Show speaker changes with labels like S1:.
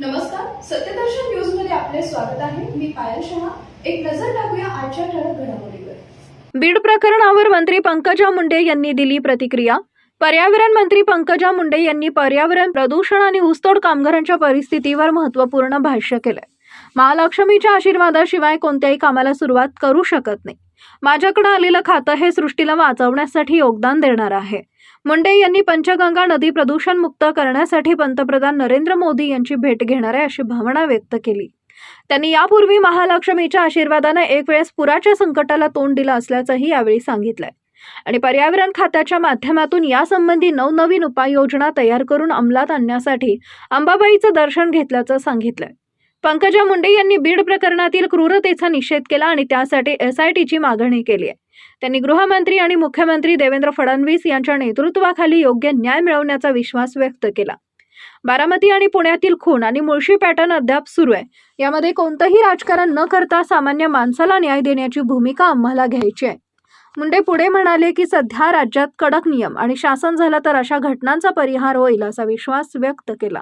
S1: नमस्कार सत्यदर्शन न्यूजमध्ये आपले स्वागत आहे. मी पायल शहा. एक नजर टाकूया आजच्या ठळक घडामोडीवर.
S2: बीड प्रकरणावर मंत्री पंकजा मुंडे यांनी दिली प्रतिक्रिया. पर्यावरण मंत्री पंकजा मुंडे यांनी पर्यावरण प्रदूषण आणि ऊसतोड कामगारांच्या परिस्थितीवर महत्त्वपूर्ण भाष्य केलंय. महालक्ष्मीच्या आशीर्वादाशिवाय कोणत्याही कामाला सुरुवात करू शकत नाही. माझ्याकडे आलेलं खातं हे सृष्टीला वाचवण्यासाठी योगदान देणार आहे. मुंडे यांनी पंचगंगा नदी प्रदूषण मुक्त करण्यासाठी पंतप्रधान नरेंद्र मोदी यांची भेट घेणार आहे अशी भावना व्यक्त केली. त्यांनी यापूर्वी महालक्ष्मीच्या आशीर्वादानं एक वेळेस पुराच्या संकटाला तोंड दिलं असल्याचंही यावेळी सांगितलंय. आणि पर्यावरण खात्याच्या माध्यमातून यासंबंधी नवनवीन उपाययोजना तयार करून अंमलात आणण्यासाठी अंबाबाईचं दर्शन घेतल्याचं सांगितलंय. पंकजा मुंडे यांनी बीड प्रकरणातील क्रूरतेचा निषेध केला आणि त्यासाठी एसआयटीची मागणी केली आहे. त्यांनी गृहमंत्री आणि मुख्यमंत्री देवेंद्र फडणवीस यांच्या नेतृत्वाखाली योग्य न्याय मिळवण्याचा विश्वास व्यक्त केला. बारामती आणि पुण्यातील खून आणि मुळशी पॅटर्न अद्याप सुरू आहे. यामध्ये कोणतंही राजकारण न करता सामान्य माणसाला न्याय देण्याची भूमिका आम्हाला घ्यायची आहे. मुंडे पुढे म्हणाले की सध्या राज्यात कडक नियम आणि शासन झालं तर अशा घटनांचा परिहार होईल असा विश्वास व्यक्त केला.